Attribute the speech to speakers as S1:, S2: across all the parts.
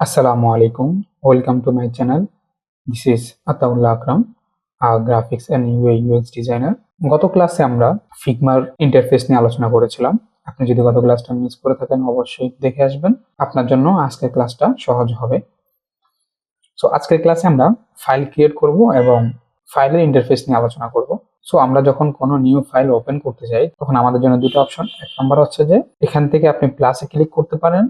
S1: Assalamu alaikum. Welcome to my channel. This is Ataullah Akram, a graphics and UI designer. গত ক্লাসে আমরা ফিগমার interface নিয়ে আলোচনা করেছিলাম আপনি যদি গত ক্লাসটা মিস করে থাকেন অবশ্যই দেখে আসবেন আপনার জন্য আজকের ক্লাসটা সহজ হবে সো আজকের ক্লাসে আমরা ফাইল ক্রিয়েট করব এবং ফাইলের ইন্টারফেস নিয়ে আলোচনা করব সো আমরা যখন কোনো নিউ ফাইল ওপেন করতে যাই তখন আমাদের জন্য দুটো অপশন এক নম্বর হচ্ছে যে এখান থেকে আপনি প্লাসে ক্লিক করতে পারেন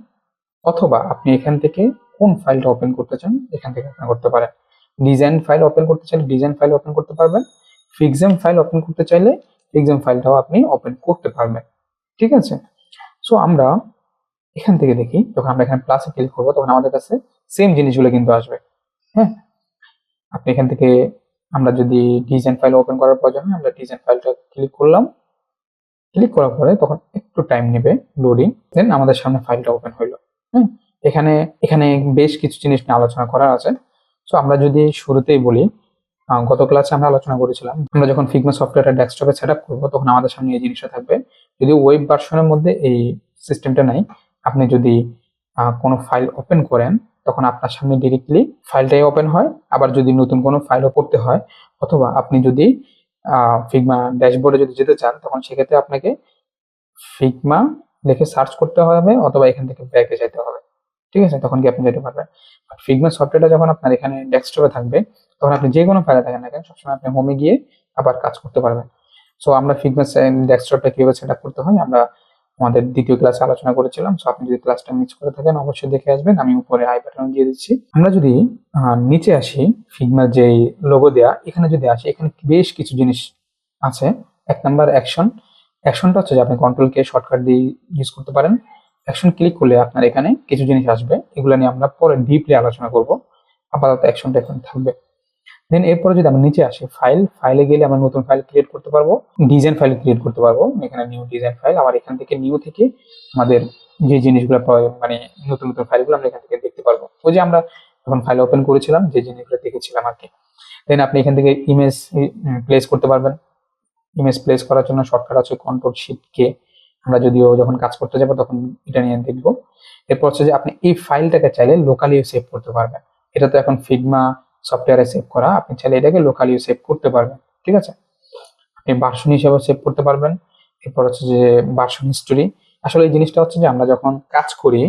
S1: অথবা আপনি এখান থেকে কোন ফাইলটা ওপেন করতে চান, এখান থেকে ওপেন করতে পারেন। ডিজাইন ফাইল ওপেন করতে চাইলে ডিজাইন ফাইল ওপেন করতে পারবেন। ফিক্সেম ফাইল ওপেন করতে চাইলে ফিক্সেম ফাইলটাও আপনি ওপেন করতে পারবেন। ঠিক আছে? সো আমরা এখান থেকে দেখি, যখন আমরা এখানে প্লাসে ক্লিক করব, তখন আমাদের কাছে সেম জিনিসগুলো কিন্তু আসবে। হ্যাঁ? আপনি এখান থেকে আমরা যদি ডিজাইন ফাইল ওপেন করার প্রয়োজন হয়, আমরা ডিজাইন ফাইলটা ক্লিক করলাম। ক্লিক করার পরে তখন একটু টাইম নেবে লোডিং দেন আমাদের সামনে ফাইলটা ওপেন হইল। এখানে এখানে বেশ কিছু জিনিস নিয়ে আলোচনা করার আছে। সো আমরা যদি শুরুতেই বলি গত ক্লাসে আমরা আলোচনা করেছিলাম, আমরা যখন ফিগমা সফটওয়্যারটা ডেস্কটপে সেট আপ করব, তখন আমাদের সামনে এই জিনিসটা থাকবে। যদি ওয়েব ভার্সনের মধ্যে এই সিস্টেমটা নাই, আপনি যদি কোনো ফাইল ওপেন করেন, তখন আপনার সামনে ডিরেক্টলি ফাইলটাই ওপেন হয়। আবার যদি নতুন কোনো ফাইলও করতে হয়, অথবা আপনি যদি ফিগমা ড্যাশবোর্ডে যদি যেতে চান, তখন সেক্ষেত্রে আপনাকে ফিগমা লিখে সার্চ করতে হবে অথবা এখান থেকে ব্যাকে যেতে হবে। ঠিক আছে? তখন কি আপনি যেতে পারবেন। ফিগমা সফটওয়্যারটা যখন আপনার এখানে ডেস্কটপে থাকবে, তখন আপনি যে কোনো ফাইলে থাকেন না কেন, সবসময় আপনি হোমে গিয়ে আবার কাজ করতে পারবেন। সো আমরা ফিগমা ডেস্কটপটা কীভাবে সেট আপ করতে হয়, আমরা আমাদের দ্বিতীয় ক্লাসে আলোচনা করেছিলাম। সো আপনি যদি ক্লাসটা মিস করে থাকেন, অবশ্যই দেখে আসবেন। আমি উপরে আই বাটন দিয়ে দিচ্ছি। আমরা যদি নিচে আসি ফিগমার যে লোগো দেয়া, এখানে যদি আসি, এখানে বেশ কিছু জিনিস আছে। এক নাম্বার অ্যাকশন অ্যাকশনটা হচ্ছে যে আপনি কন্ট্রোল কে শর্টকাট দিয়ে ইউজ করতে পারেন। অ্যাকশন ক্লিক করলে আপনার এখানে কিছু জিনিস আসবে। এগুলো নিয়ে আমরা পরে ডিপলি আলোচনা করব। আপাতত অ্যাকশনটা এখানে থাকবে দেন এরপরে যদি আমরা নিচে আসি ফাইল ফাইলে গেলে আমরা নতুন ফাইল ক্রিয়েট করতে পারব। ডিজাইন ফাইল ক্রিয়েট করতে পারব। এখানে নিউ ডিজাইন ফাইল আবার এখান থেকে নিউ থেকে আমাদের যে জিনিসগুলো মানে নতুন নতুন ফাইলগুলো আমরা এখান থেকে দেখতে পারব। ওই যে আমরা যখন ফাইল ওপেন করেছিলাম, যে জিনিসগুলো দেখেছিলাম আর কি। দেন আপনি এখান থেকে ইমেজ প্লেস করতে পারবেন। ইমেজ প্লেস করার জন্য শর্টকাট আছে কন্ট্রোল শিফট কে আমরা যদিও যখন কাজ করতে যাব তখন এটা নিয়ে দেখব। এরপর হচ্ছে যে আপনি এই ফাইলটাকে চাইলে লোকালিও সেভ করতে পারবেন। এটা তো এখন ফিগমা সফটওয়্যারে সেভ করা, আপনি চাইলে এটাকে লোকালিও সেভ করতে পারবেন, ঠিক আছে? আপনি ভার্সন হিসেবে সেভ করতে পারবেন। এরপর হচ্ছে যে ভার্সন হিস্টোরি আসলে এই জিনিসটা হচ্ছে যে আমরা যখন কাজ করি,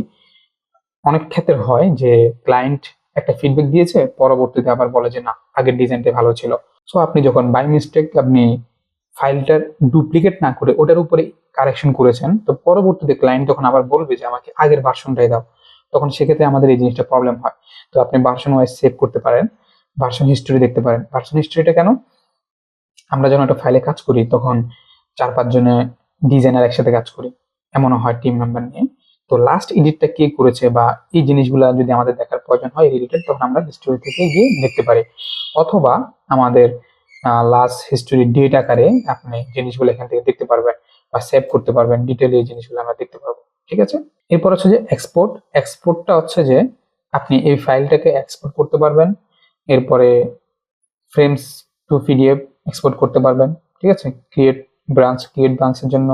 S1: অনেক ক্ষেত্রে হয় যে ক্লায়েন্ট একটা ফিডব্যাক দিয়েছে, পরবর্তীতে আবার বলে যে, না, আগের ডিজাইনটা ভালো ছিল। সো আপনি যখন বাই মিস্টেক আপনি ফাইলটার ডুপ্লিকেট না করে ওটার উপরে কারেকশন করেছেন। তো পরবর্তীতে ক্লায়েন্ট তখন আবার বলবে যে, আমাকে আগের ভার্সনটাই দাও, তখন সেক্ষেত্রে আমাদের এই জিনিসটা প্রবলেম হয়। তো আপনি ভার্সন ওয়াইজ সেভ করতে পারেন ভার্সন হিস্টোরি দেখতে পারেন। ভার্সন হিস্টোরিটা কেন? আমরা যখন একটা ফাইলে কাজ করি, তখন চার পাঁচ জনে ডিজাইনার একসাথে কাজ করি। এমনও হয় টিম মেম্বার নিয়ে। তো লাস্ট এডিটটা কে করেছে বা এই জিনিসগুলো যদি আমাদের দেখার প্রয়োজন হয় রিলেটেড তখন আমরা হিস্টোরি থেকে গিয়ে দেখতে পারি। অথবা আমাদের লাস্ট হিস্টোরি ডেট আকারে আপনি জিনিসগুলো এখান থেকে দেখতে পারবেন বা সেভ করতে পারবেন ডিটেলে এই জিনিসগুলো আমরা দেখতে পারব ঠিক আছে? এরপর হচ্ছে যে এক্সপোর্ট এক্সপোর্টটা হচ্ছে যে আপনি এই ফাইলটাকে এক্সপোর্ট করতে পারবেন, এরপরে ফ্রেমস টু পিডিএফ এক্সপোর্ট করতে পারবেন, ঠিক আছে? ক্রিয়েট ব্রাঞ্চ ক্রিয়েট ব্রাঞ্চের জন্য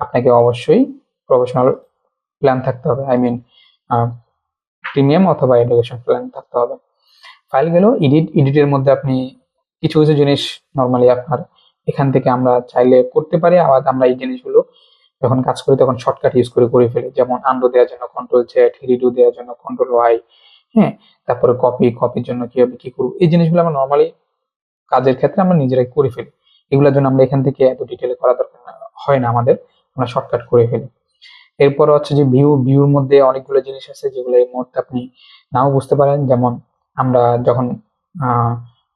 S1: আপনাকে অবশ্যই প্রফেশনাল প্ল্যান থাকতে হবে আই মিন প্রিমিয়াম অথবা এডুকেশন প্ল্যান থাকতে হবে। ফাইল গেল এডিট এডিটের মধ্যে আপনি কিছু কিছু জিনিস নর্মালি আপনার এখান থেকে আমরা চাইলে করতে পারি, আবার আমরা এই জিনিসগুলো যখন কাজ করি তখন শর্টকাট ইউজ করে করে ফেলি। যেমন আন্ডো দেওয়ার জন্য কন্ট্রোল জেড রিডু দেওয়ার জন্য কন্ট্রোল ওয়াই হ্যাঁ? তারপরে কপি কপির জন্য কীভাবে কি করব? এই জিনিসগুলো আমরা নর্মালি কাজের ক্ষেত্রে আমরা নিজেরাই করে ফেলি। এগুলোর জন্য আমরা এখান থেকে এত ডিটেলে করা দরকার হয় না আমাদের। আমরা শর্টকাট করে ফেলি। এরপর হচ্ছে যে ভিউ ভিউর মধ্যে অনেকগুলো জিনিস আছে যেগুলো এই মুহূর্তে আপনি নাও বুঝতে পারেন। যেমন আমরা যখন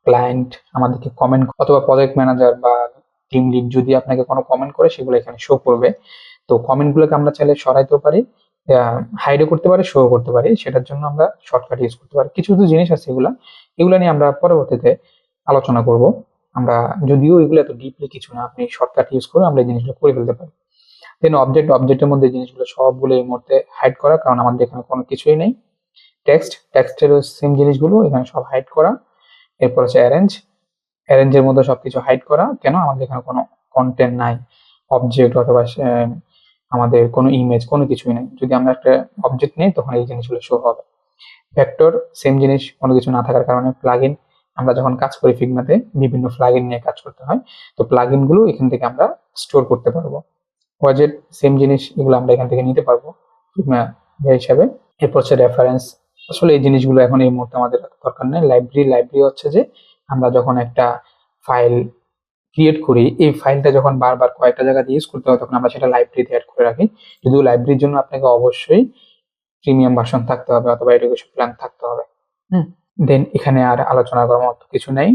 S1: ক্লায়েন্ট আমাদেরকে কমেন্ট অথবা প্রজেক্ট ম্যানেজার বা টিম লিড যদি আপনাকে কোনো কমেন্ট করে, সেগুলো এখানে শো করবে। তো কমেন্টগুলোকে আমরা চাইলে সরাইতেও পারি হাইডও করতে পারি শো করতে পারি। সেটার জন্য আমরা শর্টকাট ইউজ করতে পারি। কিছু কিছু জিনিস আছে এগুলা। এগুলো নিয়ে আমরা পরবর্তীতে আলোচনা করব। আমরা যদিও এগুলো এত ডিপলি কিছু না, আপনি শর্টকাট ইউজ করে আমরা এই জিনিসগুলো করে ফেলতে পারি। দেন অবজেক্ট অবজেক্টের মধ্যে জিনিসগুলো সবগুলো এই মুহূর্তে হাইড করা, কারণ আমাদের এখানে কোনো কিছুই নেই। টেক্সট টেক্সটেরও সেম জিনিসগুলো, এখানে সব হাইড করা। এরপর হচ্ছে অ্যারেঞ্জ অ্যারেঞ্জের মধ্যে সবকিছু হাইড করা। কেন? আমাদের এখানে কোনো কন্টেন্ট নাই। অবজেক্ট অথবা আমাদের কোনো ইমেজ কোনো কিছুই নাই। যদি আমরা একটা অবজেক্ট নিই, তখন এই জিনিসগুলো শো হবে। ভেক্টর সেম জিনিস, কোনো কিছু না থাকার কারণে প্লাগইন আমরা যখন কাজ করি ফিগমাতে বিভিন্ন প্লাগইন নিয়ে কাজ করতে হয়। তো প্লাগইনগুলো এখান থেকে আমরা স্টোর করতে পারব। ওয়াজেট সেম জিনিস, এগুলো আমরা এখান থেকে নিতে পারব। ফিগমা হিসাবে। এরপর হচ্ছে রেফারেন্স আসলে এই জিনিসগুলো এখন এই মুহূর্তে আমাদের দরকার নেই। লাইব্রেরি লাইব্রেরি হচ্ছে যে আমরা যখন একটা ফাইল ক্রিয়েট করি, এই ফাইলটা যখন বারবার কয়েকটা জায়গাতে ইউজ করতে হয়, তখন আমরা সেটা লাইব্রেরিতে অ্যাড করে রাখি। যদিও লাইব্রেরির জন্য আপনাকে অবশ্যই প্রিমিয়াম ভার্সন থাকতে হবে অথবা এডুকেশন প্ল্যান থাকতে হবে। হুম? দেন এখানে আর আলোচনা করার মতো কিছু নেই।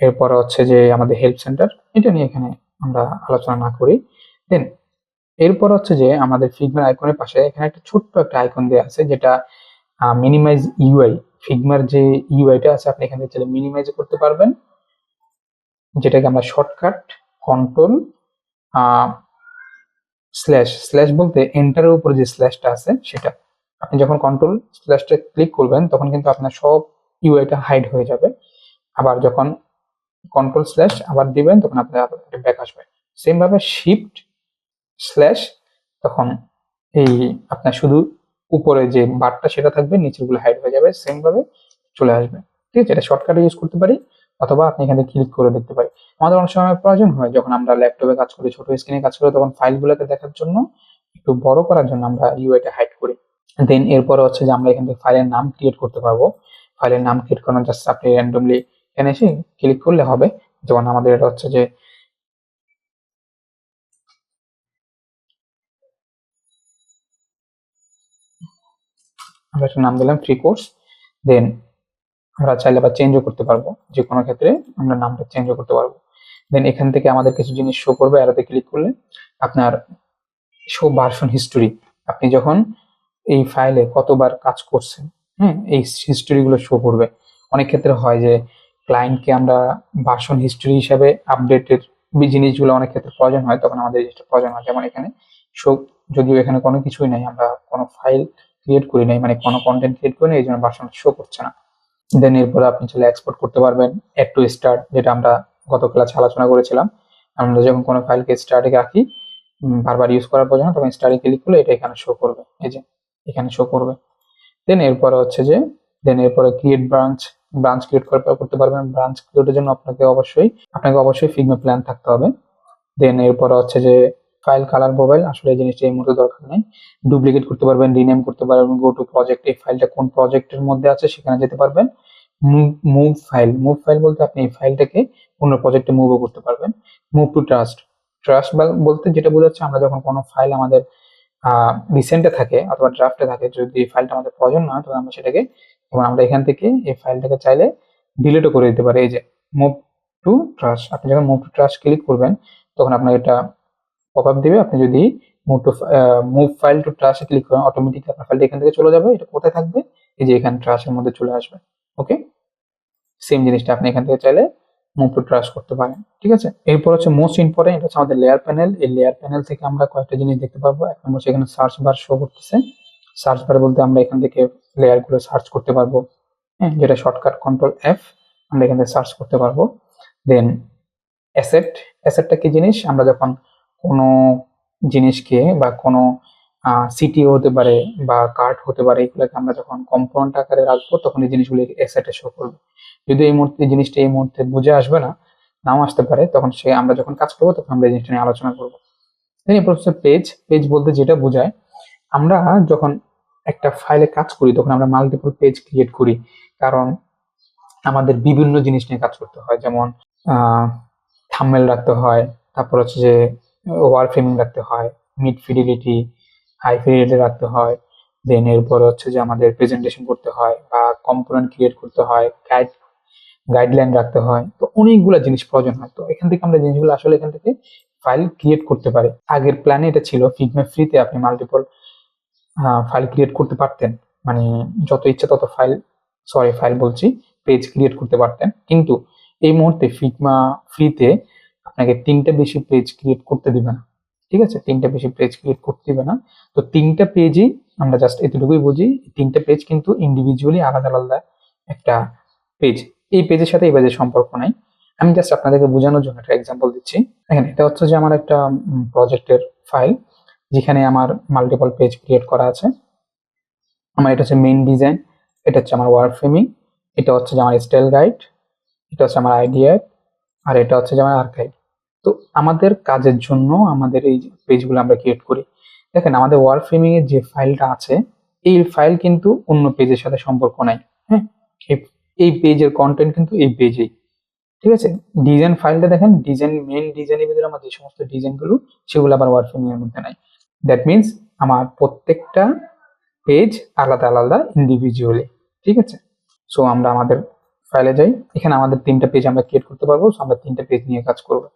S1: এরপর হচ্ছে যে আমাদের হেল্প সেন্টার এটা নিয়ে এখানে আমরা আলোচনা না করি। দেন এরপর হচ্ছে যে আমাদের ফিগমার আইকনের পাশে এখানে একটা ছোট্ট একটা আইকন দেওয়া আছে, যেটা মিনিমাইজ ইউআই ফিগমার যে ইউআইটা আছে, আপনি এখান থেকে মিনিমাইজ করতে পারবেন। যেটাকে আমরা শর্টকাট কন্ট্রোল স্ল্যাশ স্ল্যাশ বলতে এন্টারের উপরে যে স্ল্যাশটা আছে, সেটা। আপনি যখন কন্ট্রোল স্ল্যাশটা ক্লিক করবেন, তখন কিন্তু আপনার সব ইউআইটা হাইড হয়ে যাবে। আবার যখন কন্ট্রোল স্ল্যাশ আবার দিবেন, তখন আপনার ব্যাক আসবে। সেম ভাবে শিফট স্ল্যাশ তখন এই আপনার শুধু উপরে যে বারটা সেটা থাকবে নিচেরগুলো হাইড হয়ে যাবে সেম ভাবে চলে আসবে। ঠিক আছে? এটা শর্টকাটে ইউজ করতে পারি, অথবা আপনি এখানে ক্লিক করে দেখতে পারি আমাদের অনেক সময় প্রয়োজন হয়, যখন আমরা ল্যাপটপে কাজ করি, ছোট স্ক্রিনে কাজ করি, তখন ফাইলগুলোকে দেখার জন্য, একটু বড় করার জন্য আমরা ইউআইটা হাইড করি। দেন এরপর হচ্ছে যে আমরা এখান থেকে ফাইলের নাম ক্রিয়েট করতে পারব। ফাইলের নাম ক্রিয়েট করানো জাস্ট আপনি র্যান্ডমলি এখানে এসে ক্লিক করলে হবে। যেমন আমাদের এটা হচ্ছে যে আমরা একটা নাম দিলাম ফ্রি কোর্স দেন আমরা চাইলে আবার চেঞ্জও করতে পারব। যে কোনো ক্ষেত্রে আমরা নামটা চেঞ্জও করতে পারব। দেন এখান থেকে আমাদের কিছু জিনিস শো করবে অ্যারোতে ক্লিক করলে আপনার শো ভার্সন হিস্টোরি আপনি যখন এই ফাইলে কতবার কাজ করছেন হ্যাঁ এই হিস্টোরিগুলো শো করবে। অনেক ক্ষেত্রে হয় যে ক্লায়েন্টকে আমরা ভার্সন হিস্টোরি হিসাবে আপডেটের জিনিসগুলো অনেক ক্ষেত্রে প্রয়োজন হয়, তখন আমাদের জিনিসটা প্রয়োজন হয়। যেমন এখানে শো যদিও এখানে কোনো কিছুই নাই, আমরা কোনো ফাইল ক্রিয়েট করি নাই মানে কোনো কন্টেন্ট ক্রিয়েট করি নাই, এই জন্য ভার্সন শো করছে না। দেন এরপরে আপনি চলে এক্সপোর্ট করতে পারবেন এড টু স্টার্ট যেটা আমরা গত ক্লাসে আলোচনা করেছিলাম। আমরা যখন কোনো ফাইলকে স্টার্টে রাখি বারবার ইউজ করার প্রয়োজন তখন স্টার্টে ক্লিক করলে এটা এখানে শো করবে, এই যে, এখানে শো করবে। দেন এরপরে হচ্ছে যে দেন এরপরে ক্রিয়েট ব্রাঞ্চ ব্রাঞ্চ ক্রিয়েট করার করতে পারবেন। ব্রাঞ্চ ক্রিয়েটের জন্য আপনাকে অবশ্যই আপনাকে অবশ্যই ফিগমা প্ল্যান থাকতে হবে। দেন এরপরে হচ্ছে যে ফাইল কালার মোবাইল আসলে এই জিনিসটা এই মুহূর্তে দরকার নেই। ডুপ্লিকেট করতে পারবেন রিনেম করতে পারবেন গো টু প্রজেক্ট এই ফাইলটা কোন প্রজেক্টের মধ্যে আছে সেখানে যেতে পারবেন। মুভ ফাইল মুভ ফাইল বলতে আপনি এই ফাইলটাকে অন্য প্রজেক্টে মুভও করতে পারবেন। মুভ টু ট্রাস্ট ট্রাস্ট বলতে যেটা বোঝাচ্ছে, আমরা যখন কোনো ফাইল আমাদের রিসেন্টে থাকে অথবা ড্রাফটে থাকে, যদি এই ফাইলটা আমাদের প্রয়োজন না তখন আমরা সেটাকে, তখন আমরা এখান থেকে এই ফাইলটাকে চাইলে ডিলিটও করে দিতে পারি। এই যে মুভ টু ট্রাস্ট আপনি যখন মুভ টু ট্রাস্ট ক্লিক করবেন, তখন আপনার এটা পপ আপ দিবে, আপনি যদি move to move file to ট্রাস্টে click করেন অটোমেটিক আপনার ফাইলটা এখান থেকে চলে যাবে। এটা কোথায় থাকবে? এই যে এখানে ট্রাস্টের মধ্যে চলে আসবে। ওকে সেম জিনিসটা আপনি এখান থেকে চাইলে মুভ টু ট্রাস্ট করতে পারেন। ঠিক আছে? এরপর হচ্ছে মোস্ট ইম্পর্টেন্ট এটা হচ্ছে আমাদের লেয়ার প্যানেল এই লেয়ার প্যানেল থেকে আমরা কয়েকটা জিনিস দেখতে পারব। এক নম্বর সেখানে সার্চ বার শো করতেছে। সার্চ বার বলতে আমরা এখান থেকে লেয়ারগুলো সার্চ করতে পারব। হ্যাঁ যেটা শর্টকাট কন্ট্রোল এফ আমরা এখান থেকে সার্চ করতে পারব। দেন অ্যাসেট অ্যাসেটটা কি জিনিস? আমরা যখন কোনো জিনিসকে বা কোনো সিটি হতে পারে বা কার্ড হতে পারে, এগুলোকে আমরা যখন কম্পোনেন্ট আকারে রাখব, তখন এই জিনিসগুলো অ্যাসেটে শো করবে। যদি এই মুহূর্তে জিনিসটা এই মুহূর্তে বুঝে আসবে না, নাও আসতে পারে, তখন সে, আমরা যখন কাজ করব, তখন আমরা এই জিনিসটা নিয়ে আলোচনা করব। পেজ পেজ বলতে যেটা বোঝায়, আমরা যখন একটা ফাইলে কাজ করি, তখন আমরা মাল্টিপল পেজ ক্রিয়েট করি। কারণ আমাদের বিভিন্ন জিনিস নিয়ে কাজ করতে হয়, যেমন থামমেল রাখতে হয়, তারপর হচ্ছে যে ওয়ার ফ্রেমিং রাখতে হয় মিড ফিডিলিটি হাই ফিডিলিটি রাখতে হয় দেন এরপর হচ্ছে যে আমাদের প্রেজেন্টেশন করতে হয় বা কম্পোনেন্ট ক্রিয়েট করতে হয় গাইড গাইডলাইন রাখতে হয়, তো অনেকগুলো জিনিস প্রয়োজন হয়, তো এখান থেকে আমরা জিনিসগুলো আসলে এখান থেকে ফাইল ক্রিয়েট করতে পারি। আগের প্ল্যানে এটা ছিল ফিগমা ফ্রিতে আপনি মাল্টিপল ফাইল ক্রিয়েট করতে পারতেন মানে যত ইচ্ছা তত ফাইল সরি ফাইল বলছি পেজ ক্রিয়েট করতে পারতেন, কিন্তু এই মুহূর্তে ফিগমা ফ্রিতে আপনাকে তিনটা বেশি পেজ ক্রিয়েট করতে দিবে না। ঠিক আছে? তিনটা বেশি পেজ ক্রিয়েট করতে দিবে না। তো তিনটা পেজই আমরা জাস্ট এতটুকুই বুঝি তিনটা পেজ কিন্তু ইন্ডিভিজুয়ালি আলাদা আলাদা একটা পেজ এই পেজের সাথে এই পেজের সম্পর্ক নাই। আমি জাস্ট আপনাদেরকে বোঝানোর জন্য একটা এক্সাম্পল দিচ্ছি। দেখেন, এটা হচ্ছে যে আমার একটা প্রজেক্টের ফাইল যেখানে আমার মাল্টিপল পেজ ক্রিয়েট করা আছে। আমার এটা হচ্ছে মেইন ডিজাইন এটা হচ্ছে আমার ওয়ার্ক ফ্রেমিং এটা হচ্ছে যে আমার স্টাইল গাইড এটা হচ্ছে আমার আইডিয়া আর এটা হচ্ছে যে আমার আর্কাইভ তো আমাদের কাজের জন্য আমাদের এই পেজগুলো আমরা ক্রিয়েট করি। দেখেন, আমাদের ওয়ার্ক ফ্রেমিং এর যে ফাইলটা আছে, এই ফাইল কিন্তু অন্য পেজের সাথে সম্পর্ক নাই হ্যাঁ? এই- এই পেজের কন্টেন্ট কিন্তু এই পেজেই, ঠিক আছে? ডিজাইন ফাইলটা দেখেন ডিজাইন মেন ডিজাইনের ভিতরে আমার যে সমস্ত ডিজাইনগুলো সেগুলো আবার ওয়ার্ড ফ্রেমিং এর মধ্যে নাই। দ্যাট মিনস আমার প্রত্যেকটা পেজ আলাদা আলাদা ইন্ডিভিজুয়ালি ঠিক আছে? সো আমরা আমাদের ফাইলে যাই। এখানে আমাদের তিনটা পেজ আমরা ক্রিয়েট করতে পারব। সো আমরা তিনটা পেজ নিয়ে কাজ করব।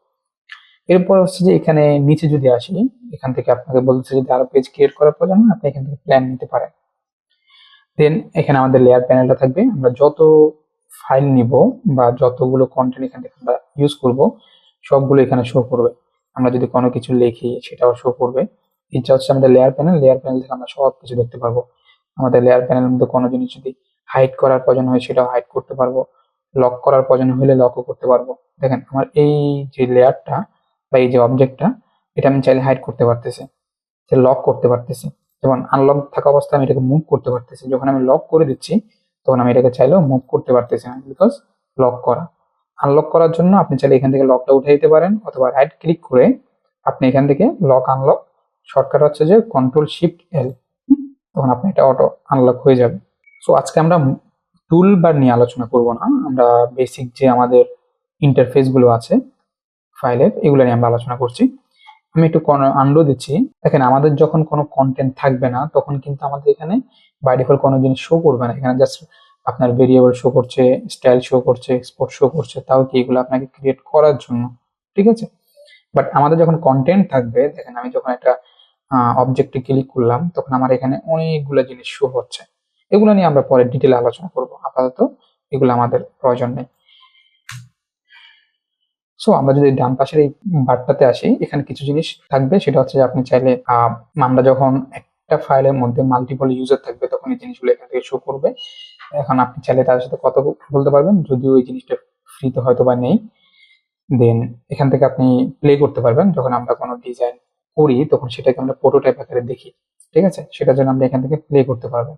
S1: এরপর হচ্ছে যে এখানে নিচে যদি আসি, এখান থেকে আপনাকে বলছে যদি আরও পেজ ক্রিয়েট করার প্রয়োজন আপনি এখান থেকে প্ল্যান নিতে পারেন। দেন এখানে আমাদের লেয়ার প্যানেলটা থাকবে। আমরা যত ফাইল নিব বা যতগুলো কন্টেন্ট এখান থেকে আমরা ইউজ করব, সবগুলো এখানে শো করবে। আমরা যদি কোনো কিছু লিখি, সেটাও শো করবে। এটা হচ্ছে আমাদের লেয়ার প্যানেল লেয়ার প্যানেল থেকে আমরা সব কিছু দেখতে পারব। আমাদের লেয়ার প্যানেলের মধ্যে কোনো জিনিস যদি হাইড করার প্রয়োজন হয়, সেটাও হাইড করতে পারব। লক করার প্রয়োজন হলে লকও করতে পারব। দেখেন, আমার এই যে লেয়ারটা বা এই যে অবজেক্টটা এটা আমি চাইলে হাইড করতে পারতেছি। লক করতে পারতেছি। যেমন আনলক থাকা অবস্থায় আমি এটাকে মুভ করতে পারতেছি। যখন আমি লক করে দিচ্ছি, তখন আমি এটাকে চাইলেও মুভ করতে পারতেছি না বিকজ লক করা। আনলক করার জন্য আপনি চাইলে এখান থেকে লকটা উঠে দিতে পারেন অথবা রাইট ক্লিক করে আপনি এখান থেকে লক আনলক শর্টকাট হচ্ছে যে কন্ট্রোল শিফট এল তখন আপনি এটা অটো আনলক হয়ে যাবে। সো আজকে আমরা টুল বার নিয়ে আলোচনা করব না। আমরা বেসিক যে আমাদের ইন্টারফেসগুলো আছে ফাইলের, এগুলো নিয়ে আমরা আলোচনা করছি। আমি একটু আন্ডো দিচ্ছি। দেখেন, আমাদের যখন কোনো কন্টেন্ট থাকবে না, তখন কিন্তু আমাদের এখানে বাই ডিফল্ট কোনো জিনিস শো করবে না। এখানে জাস্ট আপনার ভেরিয়েবল শো করছে স্টাইল শো করছে এক্সপোর্ট শো করছে, তাও কি এগুলো আপনাকে ক্রিয়েট করার জন্য? ঠিক আছে? বাট আমাদের যখন কন্টেন্ট থাকবে, দেখেন, আমি যখন একটা অবজেক্টে ক্লিক করলাম, তখন আমার এখানে অনেকগুলো জিনিস শো হচ্ছে। এগুলো নিয়ে আমরা পরে ডিটেলে আলোচনা করব। আপাতত এগুলো আমাদের প্রয়োজন নেই। সো আমরা যদি ডান পাশের এই বারটাতে আসি, এখানে কিছু জিনিস থাকবে। সেটা হচ্ছে যে আপনি চাইলে আমরা যখন একটা ফাইলের মধ্যে মাল্টিপল ইউজার থাকবে, তখন এই জিনিসগুলো এখান থেকে শো করবে। এখন আপনি চাইলে তাদের সাথে কথা বলতে পারবেন, যদিও এই জিনিসটা ফ্রিতে হয়তো বা নেই। দেন এখান থেকে আপনি প্লে করতে পারবেন। যখন আমরা কোনো ডিজাইন করি, তখন সেটাকে আমরা প্রোটোটাইপ আকারে দেখি। ঠিক আছে? সেটার জন্য আপনি এখান থেকে প্লে করতে পারবেন।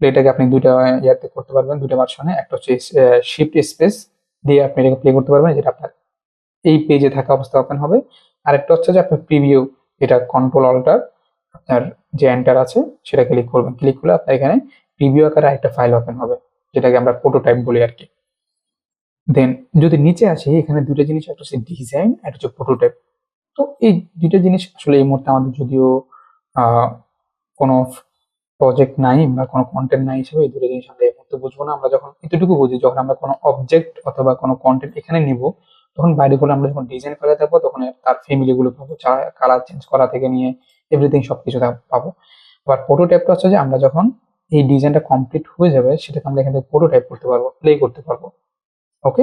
S1: প্লেটাকে আপনি দুইটা ইয়াতে করতে পারবেন, দুইটা ভার্সনে একটা হচ্ছে শিফট স্পেস দিয়ে আপনি এটাকে প্লে করতে পারবেন, যেটা আপনার এই পেজে থাকা অবস্থা ওপেন হবে। আরেকটা হচ্ছে যে আপনি প্রিভিউ এটা কন্ট্রোল অল্টার আপনার যে এন্টার আছে সেটা ক্লিক করবেন। ক্লিক করলে আপনার এখানে প্রিভিউ আকারে একটা ফাইল ওপেন হবে, যেটাকে আমরা প্রোটোটাইপ বলি আর কি দেন যদি নিচে আসি, এখানে দুটো জিনিস, একটা হচ্ছে ডিজাইন একটা হচ্ছে প্রোটোটাইপ তো এই দুটো জিনিস আসলে এই মুহূর্তে আমাদের যদিও কোনো প্রজেক্ট নাই বা কোনো কন্টেন্ট নাই হিসেবে এই দুটো জিনিস আমরা মুহূর্তে বুঝব না, আমরা যখন এতটুকু বুঝি, যখন আমরা কোনো অবজেক্ট অথবা কোনো কন্টেন্ট এখানে নিব, তখন বাইরে করে আমরা যখন ডিজাইন ফেলে থাকব তখন তার ফ্যামিলি গুলো পাবো কালার চেঞ্জ করা থেকে নিয়ে এভরিথিং সবকিছু তা পাবো। আবার প্রোটোটাইপটা হচ্ছে যে আমরা যখন এই ডিজাইনটা কমপ্লিট হয়ে যাবে, সেটাকে আমরা এখান থেকে প্রোটোটাইপ করতে পারব প্লে করতে পারব। ওকে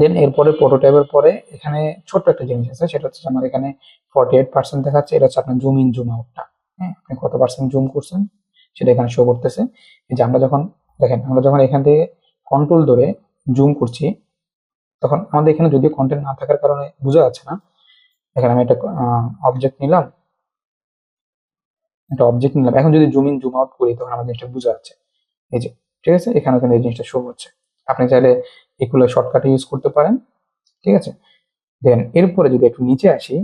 S1: দেন এরপরে প্রোটোটাইপের পরে এখানে ছোট্ট একটা জিনিস আছে, সেটা হচ্ছে আমার এখানে ফর্টি এইট পার্সেন্ট দেখাচ্ছে, এটা হচ্ছে আপনার জুম ইন জুম আউটটা হ্যাঁ আপনি কত পার্সেন্ট জুম করছেন, সেটা এখানে শো করতেছে। যে আমরা যখন দেখেন, আমরা যখন এখান থেকে কন্ট্রোল ধরে জুম করছি, তখন আমাদের এখানে যদিও কন্টেন্ট না থাকার কারণে বোঝা যাচ্ছে না। এখানে আমি একটা অবজেক্ট নিলাম। একটা অবজেক্ট নিলাম। এখন যদি জুম ইন জুম আউট করি, তখন আমাদের জিনিসটা বোঝা যাচ্ছে। এই যে, ঠিক আছে? এখানে কিন্তু এই জিনিসটা শো হচ্ছে। আপনি চাইলে এগুলো শর্টকাটে ইউজ করতে পারেন। ঠিক আছে? দেন এরপরে যদি একটু নিচে আসি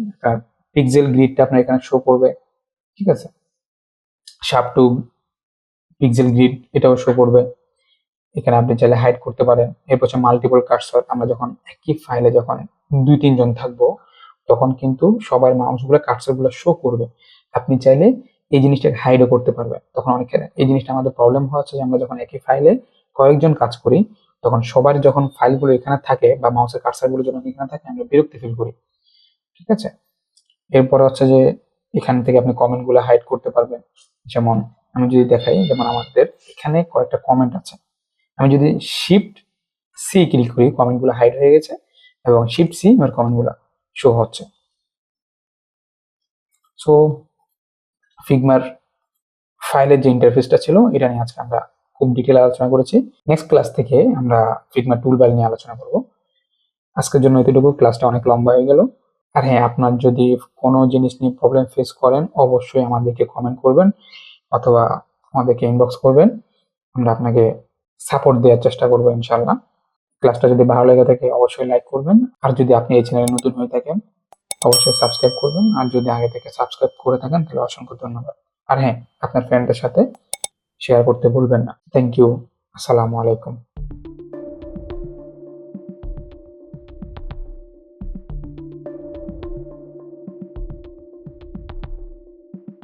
S1: পিক্সেল গ্রিডটা আপনার এখানে শো করবে। ঠিক আছে? শার্প টু পিক্সেল গ্রিড এটাও শো করবে। এখানে আপনি চাইলে হাইড করতে পারেন। এরপর হচ্ছে মাল্টিপল কার্সর আমরা যখন একই ফাইলে যখন দুই, তিনজন থাকব, তখন কিন্তু সবার মাউসগুলো কার্সরগুলো শো করবে। আপনি চাইলে এই জিনিসটাকে হাইডও করতে পারবেন। তখন অনেকের এই জিনিসটা আমাদের প্রবলেম হচ্ছে যে আমরা যখন একই ফাইলে কয়েকজন কাজ করি, তখন সবার যখন ফাইলগুলো এখানে থাকে বা মাউসের কার্সারগুলো যখন এখানে থাকে, আমরা বিরক্তি ফিল করি। ঠিক আছে? এরপরে হচ্ছে যে এখান থেকে আপনি কমেন্টগুলো হাইড করতে পারবেন। যেমন আমি যদি দেখাই, যেমন আমাদের এখানে কয়েকটা কমেন্ট আছে। আমি যদি শিফট সি ক্লিক করি কমেন্টগুলো হাইড হয়ে গেছে এবং শিফট সি আমার কমেন্টগুলো শো হচ্ছে। সো ফিগমার ফাইলের যে ইন্টারফেসটা ছিল, এটা নিয়ে আজকে আমরা খুব ডিটেল আলোচনা করেছি। নেক্সট ক্লাস থেকে আমরা ফিগমার টুল টুলবার নিয়ে আলোচনা করব। আজকের জন্য এতটুকু ক্লাসটা অনেক লম্বা হয়ে গেল। আর হ্যাঁ আপনার যদি কোনো জিনিস নিয়ে প্রবলেম ফেস করেন, অবশ্যই আমাদেরকে কমেন্ট করবেন। অথবা আমাদেরকে ইনবক্স করবেন। আমরা আপনাকে সাপোর্ট দেওয়ার চেষ্টা করব ইনশাল্লাহ ক্লাসটা যদি ভালো লেগে থাকে, অবশ্যই লাইক করবেন। আর যদি আপনি এই চ্যানেলে নতুন হয়ে থাকেন, অবশ্যই সাবস্ক্রাইব করবেন। আর যদি আগে থেকে সাবস্ক্রাইব করে থাকেন, তাহলে অসংখ্য ধন্যবাদ। আর হ্যাঁ আপনার ফ্রেন্ডদের সাথে শেয়ার করতে ভুলবেন না। থ্যাংক ইউ আসসালামু আলাইকুম।